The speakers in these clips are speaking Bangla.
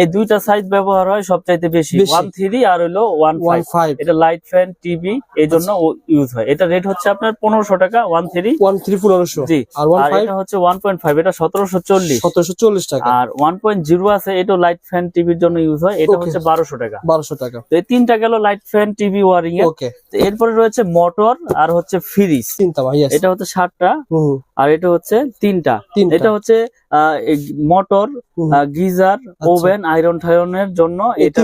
এই দুইটা সাইজ ব্যবহার হয় সবচাইতে বেশি। বেশি। ওয়ান থ্রি আর হলো ওয়ান ফাইভ এটা লাইট ফ্যান টিভি এই জন্য ইউজ হয়। এটা রেট হচ্ছে আপনার পনেরোশো টাকা ওয়ান থ্রি ওয়ান থ্রি পনেরোশো। জি। আর এটা হচ্ছে ওয়ান পয়েন্ট ফাইভ এটা সতেরোশো চল্লিশ। সতেরোশো চল্লিশ টাকা। আর ওয়ান পয়েন্ট জিরো আছে এটা লাইট ফ্যান টিভির জন্য ইউজ হয়। এটা হচ্ছে বারোশো টাকা। বারোশো টাকা। তো এই তিনটা গেল লাইট ফ্যান টিভি ওয়ারিং এর। এরপরে রয়েছে মোটর আর হচ্ছে ফ্রিজ yes. এটা হচ্ছে সাতটা। আর এটা হচ্ছে তিনটা। তিনটা। এটা হচ্ছে মোটর গিজার ওভেন আয়রন টায়রনের জন্য। এটা?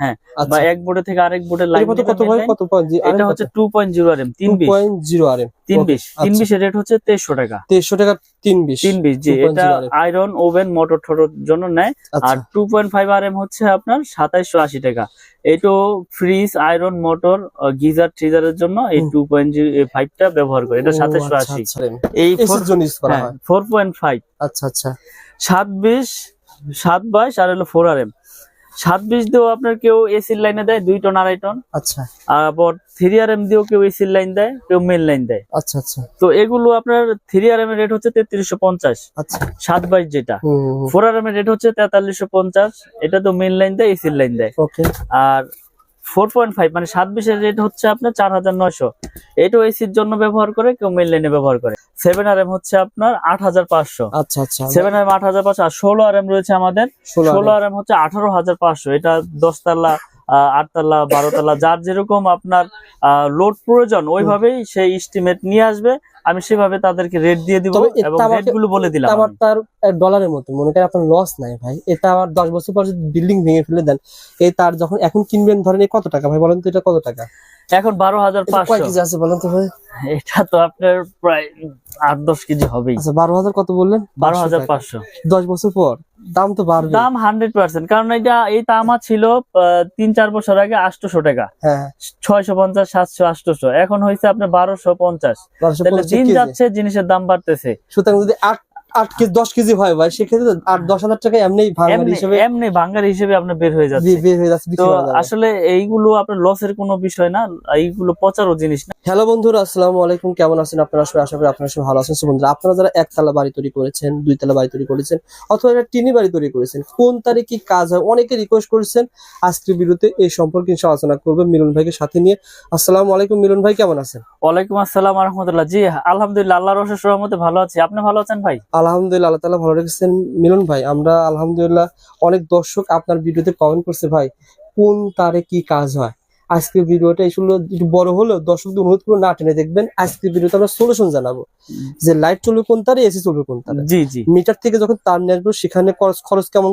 হ্যাঁ আচ্ছা। বা এক বোর্ডে থেকে আরেক বোর্ডে এর লাইন কত কত কত এটা হচ্ছে two point zero R M তিন বিশ। পয়েন্ট জিরো আর তিন বিশ। তিন আচ্ছা। বিশের রেট হচ্ছে তেইশশো টাকা। তেইশশো টাকা তিন বিশ। তিন বিশ জি এটা আয়রন ওভেন মোটর ঠোটর জন্য নেয়। আচ্ছা। আর two point five R M হচ্ছে আপনার সাতাইশশো আশি টাকা। এইটো ফ্রিজ আয়রন মোটর গিজার ট্রিজারের জন্য এই হুম। টু পয়েন্ট ফাইভটা ব্যবহার করে। এটা ও, সাতাইশশো আচ্ছা, আশি আচ্ছা। এই এসির জন্য ইউজ করা হয় ফোর পয়েন্ট ফাইভ আচ্ছা আচ্ছা। সাত বিশ সাত বাইশ আর হলো ফোর আর এম সাত বিশ দিয়েও আপনার কেউ এসির লাইনে দেয় দুই টন আড়াই টন আচ্ছা। আবার থ্রি আর এম দিয়েও কেউ এসির লাইন দেয় কেউ মেন লাইন দেয়। আচ্ছা আচ্ছা। তো এগুলো আপনার থ্রি আর এম এর রেট হচ্ছে তেত্রিশশো পঞ্চাশ। আচ্ছা। সাত বাইশ যেটা। ফোর আর এম এর রেট হচ্ছে তেতাল্লিশশো পঞ্চাশ। এটা তো মেন লাইন দেয় এসির লাইন দেয়। ওকে আর ফোর পয়েন্ট ফাইভ মানে সাত বিশের রেট হচ্ছে আপনার চার হাজার নয়শো। এটাও এসির জন্য ব্যবহার করে কেউ মেন লাইনে ব্যবহার করে। সেভেন আর এম হচ্ছে আপনার আট হাজার পাঁচশো। আচ্ছা আচ্ছা। সেভেন আর এম আট হাজার পাঁচশো আর ষোলো আর এম রয়েছে আমাদের। ষোলো আর এম হচ্ছে আঠারো হাজার পাঁচশো। এটা দশতলা আটতলা বারোতলা যার যেরকম আপনার লোড প্রয়োজন ওইভাবেই সেই ইস্টিমেট নিয়ে আসবে। আমি সেভাবে তাদেরকে রেট দিয়ে দিব এবং আমাকে- রেটগুলো বলে দিলাম আমার তার ডলারের মতো। মনে করেন আপনার লস নাই ভাই। এটা আমার দশ বছর পর যদি বিল্ডিং ভেঙে ফেলে দেন এই তার যখন এখন কিনবেন ধরেন কত টাকা ভাই? বলেন তো এটা কত টাকা? এখন বারো হাজার এটা কয় কেজি আছে বলেন তো ভাই? এটা তো আপনার প্রায় আট দশ কেজি হবেই। আচ্ছা বারো হাজার কত বললেন? বারো হাজার। পাঁচশো। দশ বছর পর। দাম তো বাড়বে। দাম হান্ড্রেড পার্সেন্ট। কারণ এটা এই তামা ছিল তিন চার বছর আগে আটশোশো টাকা। হ্যাঁ ছয়শো পঞ্চাশ সাতশো আটশোশো এখন হয়েছে আপনার বারোশো পঞ্চাশ। বারোশো তাহলে পঞ্চাশ। দিন যাচ্ছে জিনিসের দাম বাড়তেছে। সুতরাং যদি আট আট কেজি দশ কেজি হয় ভাই সেক্ষেত্রে আট দশ হাজার টাকা এমনি এমনি হিসেবে এমনি ভাঙ্গার হিসেবে আপনার বের হয়ে যাচ্ছে। বের হয়ে যাচ্ছে তো। আসলে এইগুলো আপনার লসের কোনো বিষয় না এইগুলো পচারও জিনিস না। হ্যালো বন্ধুরা আসসালামু আলাইকুম কেমন আছেন আপনারা? সবাই আশা করি আপনারা সবাই ভালো আছেন। বন্ধুরা আপনারা যারা একতলা বাড়ি তৈরি করেছেন দুই তলা বাড়ি তৈরি করেছেন অথবা একটা টিনি বাড়ি তৈরি করেছেন কোন তারিখে কি কাজ হয় অনেকে রিকোয়েস্ট করেছেন। আজকের ভিডিওতে এই সম্পর্কে আলোচনা করবে মিলন ভাইকে সাথে নিয়ে। আসসালামু আলাইকুম মিলন ভাই কেমন আছেন? ওয়ালাইকুম আসসালাম রহমতুল্লাহ জি আলহামদুলিল্লাহ আল্লাহর রহমতে ভালো আছি। আপনি ভালো আছেন ভাই? আলহামদুলিল্লাহ আল্লাহ তালা ভালো রেখেছেন। মিলন ভাই আমরা আলহামদুলিল্লাহ অনেক দর্শক আপনার ভিডিওতে কমেন্ট করছে ভাই কোন তারে কি কাজ হয়? আজকের ভিডিওটা আসলে একটু বড় হলো দর্শকদের অনুরোধ করে না টেনে দেখবেন। আজকের ভিডিওতে আমরা সলিউশন জানাব। যে লাইট চলবে কোন তারে এসি চলবে কোন তারে? জি জি। মিটার থেকে যখন তার নিয়ে আসব সেখানে খরচ খরচ কেমন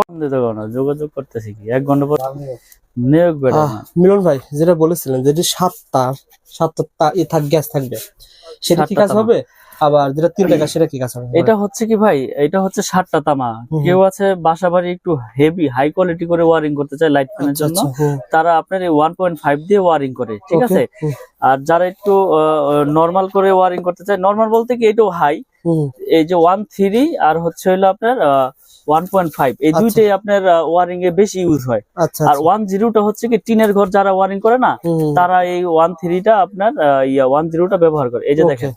ফোন দিতে না যোগাযোগ করতেছি কি? এক ঘণ্টা পর নিয়োগ মিলন ভাই যেটা বলেছিলেন যেটি সাত সাতটা তা- থাক গ্যাস থাকবে সেটা কি কাজ হবে? আবার যেটা তিন টাকা সেটা কি কাজ হবে? এটা হচ্ছে কি ভাই এটা হচ্ছে ষাটটা তামা। কেউ আছে বাসা বাড়ি একটু হেভি হাই কোয়ালিটি করে ওয়ারিং করতে চায় লাইট ফ্যানের আচ্ছা, জন্য আচ্ছা, তারা আপনার এই ওয়ান পয়েন্ট ফাইভ দিয়ে ওয়ারিং করে ঠিক আছে? আর যারা একটু নর্মাল করে ওয়ারিং করতে চায় নর্মাল বলতে কি এটাও হাই এই যে ওয়ান থ্রি আর হচ্ছে হলো আপনার ওয়ান পয়েন্ট ফাইভ এই আচ্ছা। দুইটাই আপনার ওয়ারিং এ বেশি ইউজ হয়। আচ্ছা আর আচ্ছা, ওয়ান জিরোটা হচ্ছে কি টিনের ঘর যারা ওয়ারিং করে না তারা এই ওয়ান থ্রিটা আপনার ইয়া ওয়ান জিরোটা ব্যবহার করে। এই যে দেখেন।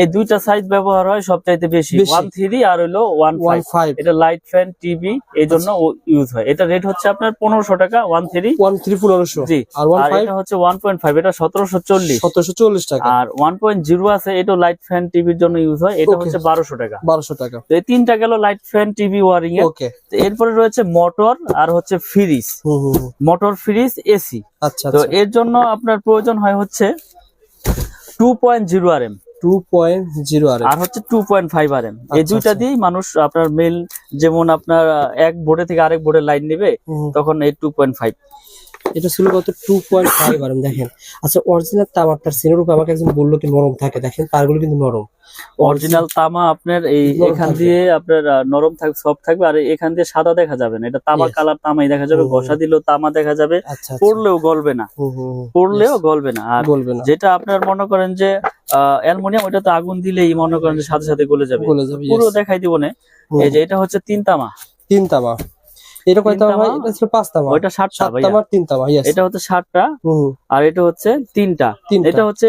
এই দুইটা সাইজ ব্যবহার হয় সবচাইতে বেশি। ওয়ান থ্রি আর হলো ওয়ান ফাইভ এটা লাইট ফ্যান টিভি এই জন্য ইউজ হয়। এটা রেট হচ্ছে আপনার পনেরোশো টাকা ওয়ান থ্রি ওয়ান থ্রি পনেরোশো। জি। আর এটা হচ্ছে ওয়ান পয়েন্ট ফাইভ এটা সতেরোশো চল্লিশ। সতেরোশো চল্লিশ টাকা। আর ওয়ান পয়েন্ট জিরো আছে এটা লাইট ফ্যান টিভির জন্য ইউজ হয়। এটা হচ্ছে বারোশো টাকা। বারোশো টাকা। এই তিনটা গেল light fan TV wiring okay এরপরে রয়েছে মোটর আর হচ্ছে ফ্রিজ মোটর ফ্রিজ এসি আচ্ছা তো আচ্ছা। এর জন্য আপনার প্রয়োজন হয় হচ্ছে two point zero R M two point zero R আর হচ্ছে two point five R M এই আচ্ছা, দুইটা আচ্ছা। দিয়েই মানুষ আপনার মেল যেমন আপনার এক বোর্ডে থেকে আরেক বোর্ডে লাইন নেবে তখন এই টু পয়েন্ট ফাইভ এটা ছিল কত টু পয়েন্ট ফাইভ আর দেখেন। আচ্ছা অরিজিনাল তামার তার সিনের উপর আমাকে একজন বলল কি নরম থাকে দেখেন তারগুলো কিন্তু নরম। অরিজিনাল তামা আপনার এই এখান দিয়ে আপনার নরম থাকবে সফট থাকবে আর এখান দিয়ে সাদা দেখা যাবে না। এটা তামা কালার তামাই দেখা যাবে। ঘষা দিলেও তামা দেখা যাবে আচ্ছা আচ্ছা। পড়লেও গলবে না। পড়লেও গলবে না। আর যেটা আপনার মনে করেন যে অ্যালমোনিয়াম ওটা তো আগুন দিলেই মনে করেন যে সাথে সাথে গলে যাবে। পুরো দেখাই দিব না। এই যে এটা হচ্ছে তিন তামা। তিন তামা। এটা কয় তামা? এটা ছিল পাঁচ তামা। ওইটা সাত তিন তামা এটা হচ্ছে সাতটা আর এটা হচ্ছে তিনটা। এটা হচ্ছে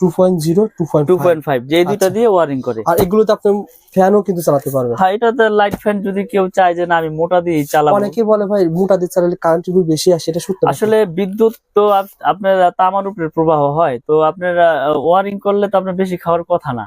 আশি আচ্ছা two point zero two point two point five যে দুইটা আচ্ছা। দিয়ে ওয়ারিং করে। আর এগুলোতে আপনি ফ্যানও কিন্তু চালাতে পারবেন। হ্যাঁ এটাতে লাইট ফ্যান যদি কেউ চায় যে না আমি মোটা দিয়ে চালাবো। অনেকে বলে ভাই মোটা দিয়ে চালালে কারেন্ট বিল বেশি আসে এটা সত্য আসলে বিদ্যুৎ তো আপনার তামার উপরে প্রবাহ হয় তো আপনারা ওয়ারিং করলে তো আপনার বেশি খাওয়ার কথা না।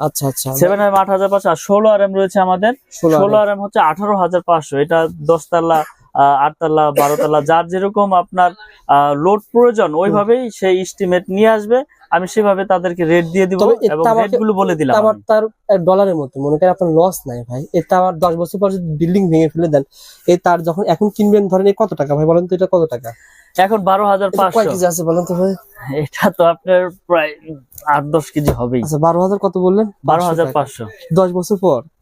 আচ্ছা আচ্ছা। সেভেন আট হাজার পাঁচশো আর ষোলো আর এম রয়েছে আমাদের। ষোলো আর এম হচ্ছে আঠারো হাজার পাঁচশো। এটা দশতলা আহ, আটতলা বারোতলা যার যেরকম আপনার লোড প্রয়োজন ওইভাবেই সেই এস্টিমেট নিয়ে আসবে। আমি সেভাবে তাদেরকে রেট দিয়ে দিব এবং আমাকে- রেটগুলো বলে দিলাম আমার আমি। তার ডলারের মতো মনে করেন আপনার লস নাই ভাই। এটা আমার দশ বছর পর যদি বিল্ডিং ভেঙে ফেলে দেন এই তার যখন এখন কিনবেন ধরেন এই কত টাকা? ভাই বলেন তো এটা কত টাকা? এখন বারো হাজার পাঁচশো। কেজি আছে বলেন তো ভাই? এটা তো আপনার প্রায় আট দশ কেজি হবেই। আচ্ছা বারো হাজার কত বললেন? বারো হাজার পাঁচশো। দশ বছর পর?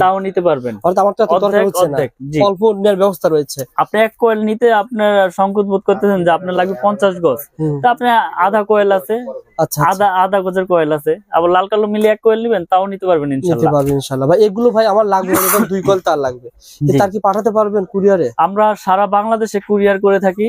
তাও নিতে পারবেন। অল্প নেওয়ার ব্যবস্থা রয়েছে। আপনি এক কয়েল নিতে আপনার সংকোচ বোধ করতেছেন যে আপনার লাগবে পঞ্চাশ গজ। তা আপনি আধা কয়েল আছে আচ্ছা আচ্ছা। আধা আধা গজের কয়েল আছে। আবার লাল কালো মিলিয়ে এক কয়েল নিবেন তাও নিতে পারবেন ইনশাল্লাহ। ভাই এগুলো ভাই আমার লাগবে দুই কল তার লাগবে। তার কি পাঠাতে পারবেন কুরিয়ারে আমরা সারা বাংলাদেশে কুরিয়ার করে থাকি।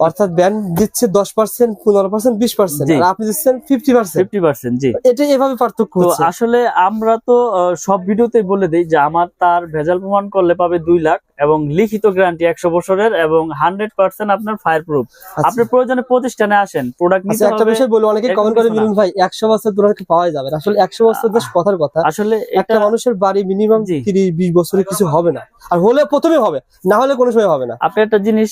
অর্থাৎ ব্যাংক দিচ্ছে দশ পার্সেন্ট পনেরো পার্সেন্ট বিশ পার্সেন্ট আর আপনি দিচ্ছেন ফিফটি পার্সেন্ট ফিফটি পার্সেন্ট জি। এটা এভাবে পার্থক্য আসলে আমরা তো সব ভিডিওতে বলে দিই যে আমার তার ভেজাল প্রমাণ করলে পাবে দুই লাখ। এবং লিখিত গ্যারান্টি একশো বছরের এবং হান্ড্রেড পার্সেন্ট আপনার ফায়ার প্রুফ আচ্ছা। আপনি প্রয়োজনে প্রতিষ্ঠানে আসেন প্রোডাক্ট আচ্ছা নিতে একটা বিষয় বলি অনেকে কমেন্ট করে কিছু না। মিলুন ভাই একশো বছর দূরে পাওয়া যাবে আসলে একশো বছর বেশ কথার কথা আসলে একটা মানুষের বাড়ি মিনিমাম। তিরিশ বিশ বছরে কিছু হবে না আর হলে প্রথমে হবে না হলে কোনো সময় হবে না আপনি একটা জিনিস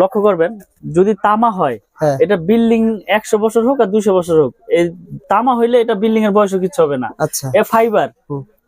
লক্ষ্য করবেন যদি তামা হয় হ্যাঁ। এটা বিল্ডিং একশো বছর হোক আর দুশো বছর হোক এই তামা হইলে এটা বিল্ডিং এর বয়সও কিছু হবে না আচ্ছা এ ফাইবার।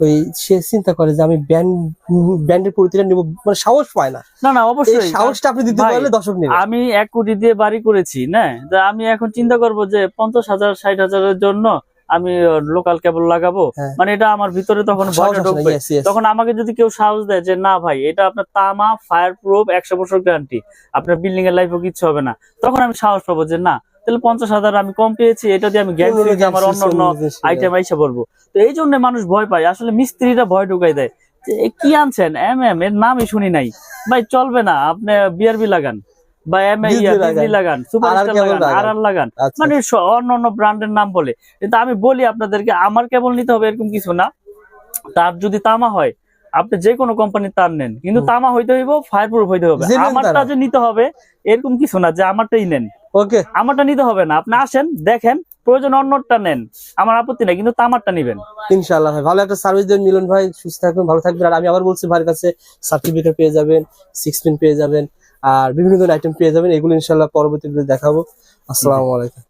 ওই সে চিন্তা করে যে আমি ব্যান্ড ব্যান্ডের পরিচয় নিব মানে সাহস পায় না। না না অবশ্যই। সাহসটা আপনি দিতে পারলে দর্শক নেবে। আমি এক কোটি দিয়ে বাড়ি করেছি না? তা আমি এখন চিন্তা করব যে পঞ্চাশ হাজার ষাট হাজারের জন্য আমি লোকাল কেবল লাগাবো। হ্যাঁ। মানে এটা আমার ভিতরে তখন ভয়টা ঢুকবে. তখন আমাকে যদি কেউ সাহস দেয় যে না ভাই এটা আপনার তামা ফায়ার প্রুফ একশো বছর গ্যারান্টি আপনার বিল্ডিং এর লাইফও কিচ্ছু হবে না। তখন আমি সাহস পাবো যে না তাহলে পঞ্চাশ হাজার আমি কম পেয়েছি এটা দিয়ে আমি গ্যারান্টি আমার অন্য অন্য আইটেম আইসা পড়ব। তো এই জন্য মানুষ ভয় পায় আসলে মিস্ত্রিরা ভয় ঢুকাই দেয়। কি আনছেন? এম এম এর নামই শুনি নাই। ভাই চলবে না আপনি বিআরবি লাগান বা এম লাগান। লাগান সুপার লাগান। আর আচ্ছা। মানে অন্য অন্য ব্র্যান্ডের নাম বলে। কিন্তু আমি বলি আপনাদেরকে আমার কেবল নিতে হবে এরকম কিছু না। তার যদি তামা হয় আপনি যে কোনো কোম্পানির তার নেন। কিন্তু তামা হইতে হইব ফায়ার প্রুফ হইতে হবে। আমারটা যে নিতে হবে এরকম কিছু না যে আমারটাই নেন। ওকে আমারটা নিতে হবে না। আপনি আসেন দেখেন প্রয়োজন অন্যটা নেন। আমার আপত্তি নাই কিন্তু তামারটা নেবেন। ইনশাআল্লাহ ভাই ভালো একটা সার্ভিস দেন মিলন ভাই সুস্থ থাকবেন ভালো থাকবেন। আর আমি আবার বলছি ভাইয়ের কাছে সার্টিফিকেট পেয়ে যাবেন সিক্স পিন পেয়ে যাবেন আর বিভিন্ন ধরনের আইটেম পেয়ে যাবেন। এগুলো ইনশাআল্লাহ পরবর্তীতে দেখাবো। আসসালামু আলাইকুম।